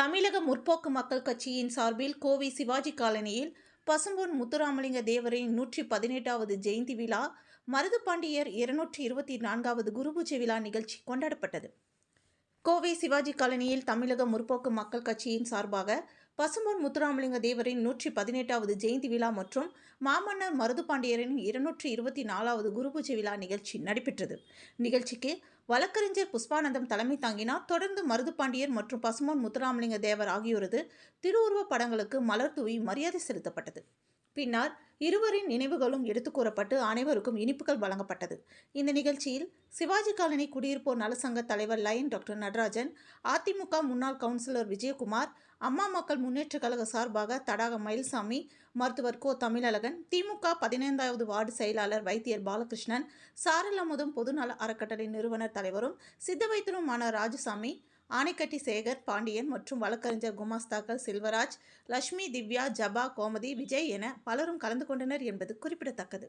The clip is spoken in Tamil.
தமிழக முற்போக்கு மக்கள் கட்சியின் சார்பில் கோவை சிவாஜி காலனியில் பசும்பொன் முத்துராமலிங்க தேவரின் நூற்றி பதினெட்டாவது ஜெயந்தி விழா மருதுபாண்டியர் இருநூற்றி இருபத்தி நான்காவது குருபூஜை விழா நிகழ்ச்சி கொண்டாடப்பட்டது. கோவை சிவாஜி காலனியில் தமிழக முற்போக்கு மக்கள் கட்சியின் சார்பாக பசும்பொன் முத்துராமலிங்க தேவரின் நூற்றி பதினெட்டாவது ஜெயந்தி விழா மற்றும் மாமன்னர் மருதுபாண்டியரின் இருநூற்றி இருபத்தி நாலாவது குருபூஜை விழா நிகழ்ச்சி நடைபெற்றது. நிகழ்ச்சிக்கு வழக்கறிஞர் புஷ்பானந்தம் தலைமை தாங்கினார். தொடர்ந்து மருதுபாண்டியர் மற்றும் பசும்பொன் முத்துராமலிங்க தேவர் ஆகியோரது திருவுருவப் படங்களுக்கு மலர் தூவி மரியாதை செலுத்தப்பட்டது. பின்னர் இருவரின் நினைவுகளும் எடுத்து கூறப்பட்டு அனைவருக்கும் இனிப்புகள் வழங்கப்பட்டது. இந்த நிகழ்ச்சியில் சிவாஜி காலனி குடியிருப்போர் நலசங்க தலைவர் லயன் டாக்டர் நடராஜன் அதிமுக முன்னாள் கவுன்சிலர் விஜயகுமார் அம்மா மக்கள் முன்னேற்ற கழக சார்பாக தடாக மயில்சாமி மருத்துவர் கோ தமிழழகன் திமுக பதினைந்தாவது வார்டு செயலாளர் வைத்தியர் பாலகிருஷ்ணன் சாரலமுதம் பொதுநல அறக்கட்டளை நிறுவனர் தலைவரும் சித்த வைத்தியருமான ராஜசாமி ஆனைக்கட்டி சேகர் பாண்டியன் மற்றும் வழக்கறிஞர் குமாஸ்தாக்கள் செல்வராஜ் லட்சுமி திவ்யா ஜபா கோமதி விஜய் என பலரும் கலந்து கொண்டனர் என்பது குறிப்பிடத்தக்கது.